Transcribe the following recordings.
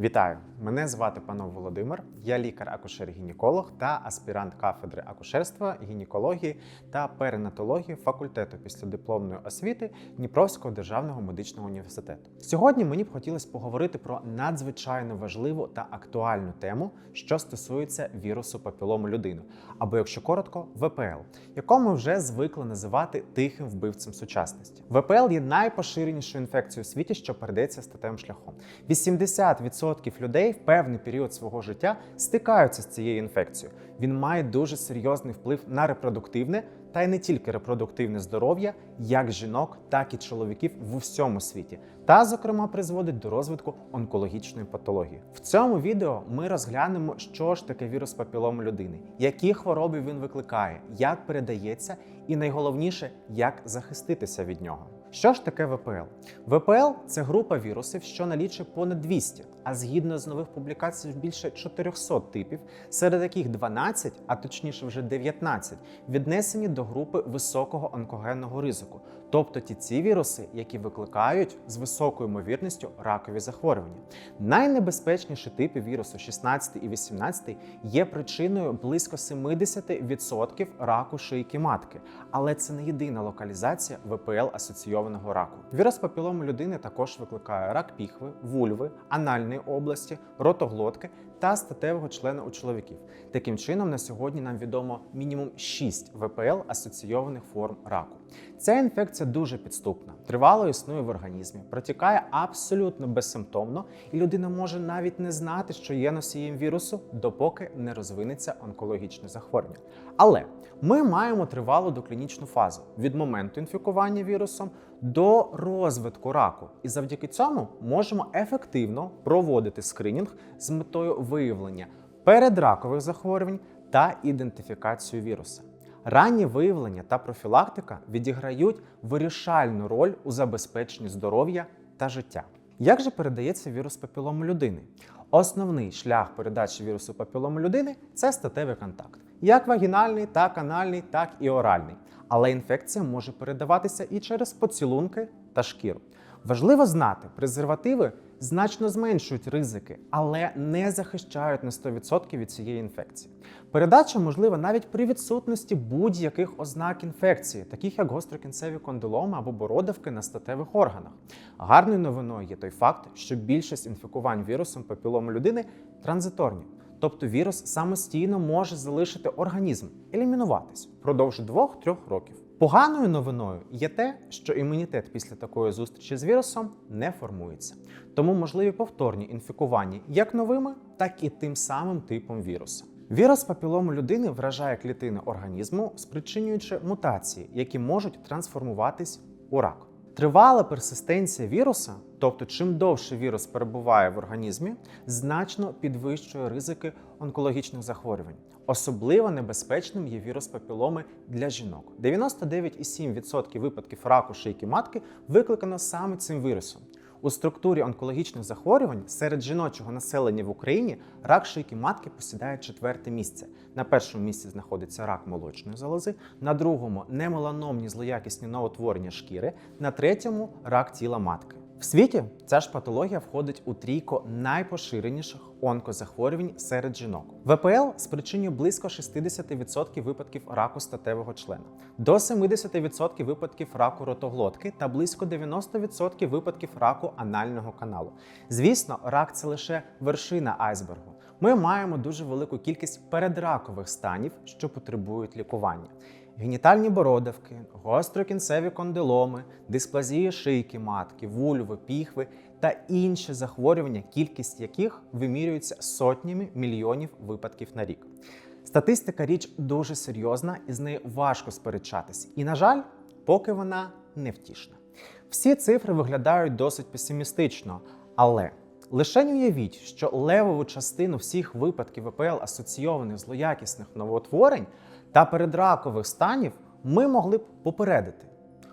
Вітаю! Мене звати панов Володимир. Я лікар-акушер-гінеколог та аспірант кафедри акушерства, гінекології та перинатології факультету післядипломної освіти Дніпровського державного медичного університету. Сьогодні мені б хотілося поговорити про надзвичайно важливу та актуальну тему, що стосується вірусу папілому людини, або, якщо коротко, ВПЛ, якого ми вже звикли називати тихим вбивцем сучасності. ВПЛ є найпоширенішою інфекцією у світі, що передається статевим шляхом. 80% людей в певний період свого життя стикаються з цією інфекцією. Він має дуже серйозний вплив на репродуктивне та й не тільки репродуктивне здоров'я, як жінок, так і чоловіків в усьому світі, та, зокрема, призводить до розвитку онкологічної патології. В цьому відео ми розглянемо, що ж таке вірус папілому людини, які хвороби він викликає, як передається, і найголовніше, як захиститися від нього. Що ж таке ВПЛ? ВПЛ це група вірусів, що налічує понад 200, а згідно з нових публікацій більше 400 типів, серед яких 12, а точніше вже 19, віднесені до групи високого онкогенного ризику, тобто ті ці віруси, які викликають з високою ймовірністю ракові захворювання. Найнебезпечніші типи вірусу 16 і 18 є причиною близько 70% раку шийки матки, але це не єдина локалізація ВПЛ асоційованого раку. Вірус папілому людини також викликає рак піхви, вульви, анальної області, ротоглотки та статевого члена у чоловіків. Таким чином, на сьогодні нам відомо мінімум 6 ВПЛ асоційованих форм раку. Ця інфекція дуже підступна, тривало існує в організмі, протікає абсолютно безсимптомно, і людина може навіть не знати, що є носієм вірусу, допоки не розвинеться онкологічне захворювання. Але ми маємо тривалу доклінічну фазу від моменту інфікування вірусом до розвитку раку, і завдяки цьому можемо ефективно проводити скринінг з метою виявлення передракових захворювань та ідентифікацію віруса. Раннє виявлення та профілактика відіграють вирішальну роль у забезпеченні здоров'я та життя. Як же передається вірус папілому людини? Основний шлях передачі вірусу папілому людини це статевий контакт, як вагінальний, так анальний, так і оральний. Але інфекція може передаватися і через поцілунки та шкіру. Важливо знати, презервативи значно зменшують ризики, але не захищають на 100% від цієї інфекції. Передача можлива навіть при відсутності будь-яких ознак інфекції, таких як гострокінцеві кондиломи або бородавки на статевих органах. Гарною новиною є той факт, що більшість інфікувань вірусом папілому людини транзиторні. Тобто вірус самостійно може залишити організм, елімінуватись впродовж 2-3 років. Поганою новиною є те, що імунітет після такої зустрічі з вірусом не формується, тому можливі повторні інфікування як новими, так і тим самим типом віруса. Вірус папілому людини вражає клітини організму, спричинюючи мутації, які можуть трансформуватись у рак. Тривала персистенція віруса, тобто чим довше вірус перебуває в організмі, значно підвищує ризики онкологічних захворювань. Особливо небезпечним є вірус папіломи для жінок. 99,7% випадків раку шийки матки викликано саме цим вірусом. У структурі онкологічних захворювань серед жіночого населення в Україні рак шийки матки посідає четверте місце. На першому місці знаходиться рак молочної залози, на другому немеланомні злоякісні новотворення шкіри, на третьому рак тіла матки. В світі ця ж патологія входить у трійко найпоширеніших онкозахворювань серед жінок. ВПЛ спричинює близько 60% випадків раку статевого члена, до 70% випадків раку ротоглотки та близько 90% випадків раку анального каналу. Звісно, рак це лише вершина айсбергу. Ми маємо дуже велику кількість передракових станів, що потребують лікування. Генітальні бородавки, гострокінцеві кондиломи, дисплазія шийки матки, вульви, піхви та інші захворювання, кількість яких вимірюється сотнями мільйонів випадків на рік. Статистика річ дуже серйозна і з нею важко сперечатись. І, на жаль, поки вона невтішна. Всі цифри виглядають досить песимістично, але лише не уявіть, що левову частину всіх випадків ВПЛ асоційованих злоякісних новоутворень та передракових станів ми могли б попередити.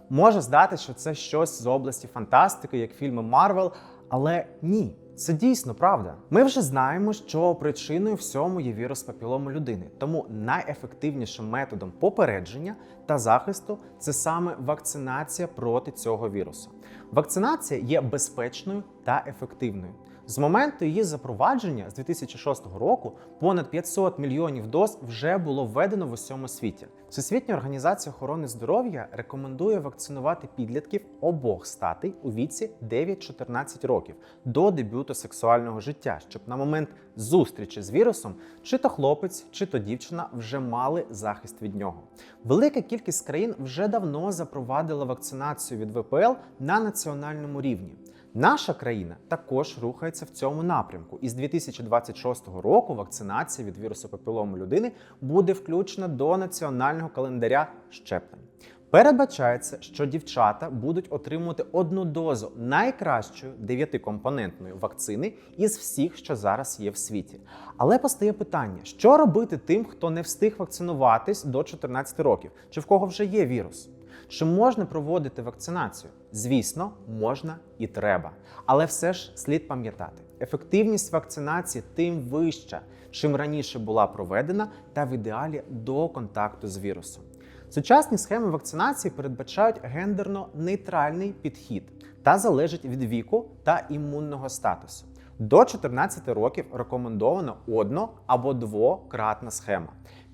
Може здати, що це щось з області фантастики, як фільми Марвел, але ні, це дійсно правда. Ми вже знаємо, що причиною всьому є вірус папілому людини. Тому найефективнішим методом попередження та захисту це саме вакцинація проти цього вірусу. Вакцинація є безпечною та ефективною. З моменту її запровадження з 2006 року понад 500 мільйонів доз вже було введено в усьому світі. Всесвітня організація охорони здоров'я рекомендує вакцинувати підлітків обох статей у віці 9-14 років до дебюту сексуального життя, щоб на момент зустрічі з вірусом чи то хлопець, чи то дівчина вже мали захист від нього. Велика кількість країн вже давно запровадила вакцинацію від ВПЛ на національному рівні. Наша країна також рухається в цьому напрямку, і з 2026 року вакцинація від вірусу папілому людини буде включена до національного календаря щеплень. Передбачається, що дівчата будуть отримувати одну дозу найкращої дев'ятикомпонентної вакцини із всіх, що зараз є в світі. Але постає питання: що робити тим, хто не встиг вакцинуватись до 14 років, чи в кого вже є вірус? Чи можна проводити вакцинацію? Звісно, можна і треба. Але все ж слід пам'ятати, ефективність вакцинації тим вища, чим раніше була проведена, та в ідеалі до контакту з вірусом. Сучасні схеми вакцинації передбачають гендерно-нейтральний підхід та залежать від віку та імунного статусу. До 14 років рекомендовано одно або двократна схема.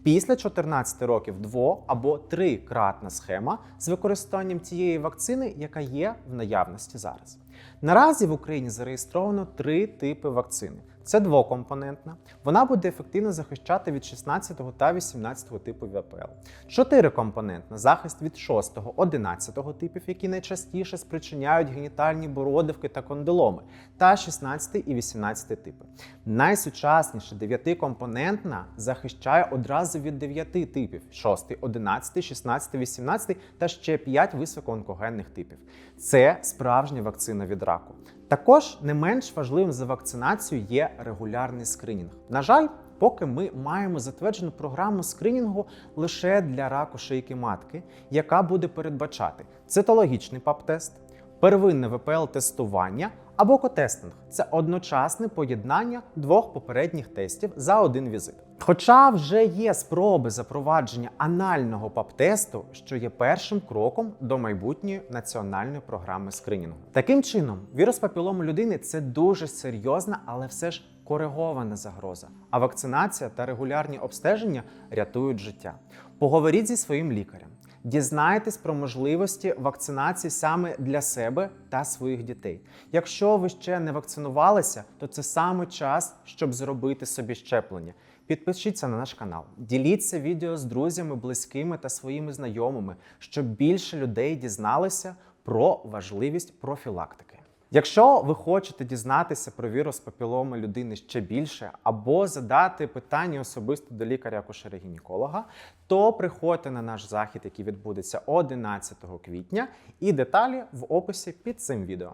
Після 14 років дво або трикратна схема з використанням тієї вакцини, яка є в наявності зараз. Наразі в Україні зареєстровано три типи вакцини. Це двокомпонентна. Вона буде ефективно захищати від 16 та 18 типу ВПЛ. Чотирикомпонентна захист від 6, 11 типів, які найчастіше спричиняють генітальні бородавки та кондиломи, та 16 і 18 типи. Найсучасніша дев'ятикомпонентна захищає одразу від 9 типів: 6, 11, 16, 18 та ще 5 високоонкогенних типів. Це справжня вакцина від раку. Також не менш важливим за вакцинацію є регулярний скринінг. На жаль, поки ми маємо затверджену програму скринінгу лише для раку шийки матки, яка буде передбачати цитологічний ПАП-тест, первинне ВПЛ-тестування або котестинг це одночасне поєднання двох попередніх тестів за один візит. Хоча вже є спроби запровадження анального ПАП-тесту, що є першим кроком до майбутньої національної програми скринінгу. Таким чином, вірус папілому людини це дуже серйозна, але все ж коригована загроза. А вакцинація та регулярні обстеження рятують життя. Поговоріть зі своїм лікарем. Дізнайтесь про можливості вакцинації саме для себе та своїх дітей. Якщо ви ще не вакцинувалися, то це саме час, щоб зробити собі щеплення. Підпишіться на наш канал, діліться відео з друзями, близькими та своїми знайомими, щоб більше людей дізналися про важливість профілактики. Якщо ви хочете дізнатися про вірус папіломи людини ще більше, або задати питання особисто до лікаря-акушера-гінеколога, то приходьте на наш захід, який відбудеться 11 квітня, і деталі в описі під цим відео.